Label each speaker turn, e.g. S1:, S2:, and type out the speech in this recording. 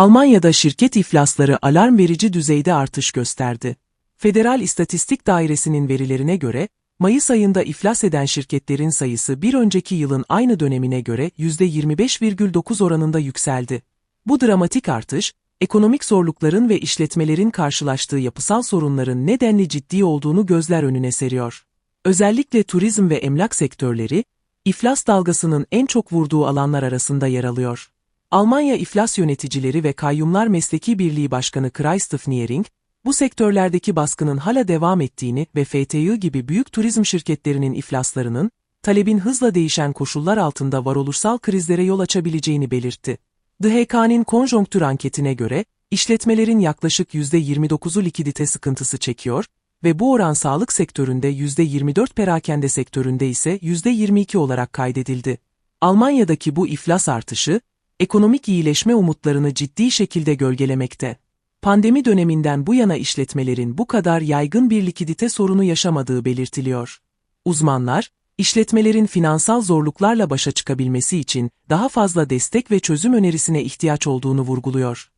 S1: Almanya'da şirket iflasları alarm verici düzeyde artış gösterdi. Federal İstatistik Dairesi'nin verilerine göre, Mayıs ayında iflas eden şirketlerin sayısı bir önceki yılın aynı dönemine göre %25,9 oranında yükseldi. Bu dramatik artış, ekonomik zorlukların ve işletmelerin karşılaştığı yapısal sorunların nedenli ciddi olduğunu gözler önüne seriyor. Özellikle turizm ve emlak sektörleri, iflas dalgasının en çok vurduğu alanlar arasında yer alıyor. Almanya İflas Yöneticileri ve Kayyumlar Mesleki Birliği Başkanı Christoph Niering, bu sektörlerdeki baskının hala devam ettiğini ve FTI gibi büyük turizm şirketlerinin iflaslarının, talebin hızla değişen koşullar altında varoluşsal krizlere yol açabileceğini belirtti. DHK'nin konjonktür anketine göre, işletmelerin yaklaşık %29'u likidite sıkıntısı çekiyor ve bu oran sağlık sektöründe %24 perakende sektöründe ise %22 olarak kaydedildi. Almanya'daki bu iflas artışı, ekonomik iyileşme umutlarını ciddi şekilde gölgelemekte. Pandemi döneminden bu yana işletmelerin bu kadar yaygın bir likidite sorunu yaşamadığı belirtiliyor. Uzmanlar, işletmelerin finansal zorluklarla başa çıkabilmesi için daha fazla destek ve çözüm önerisine ihtiyaç olduğunu vurguluyor.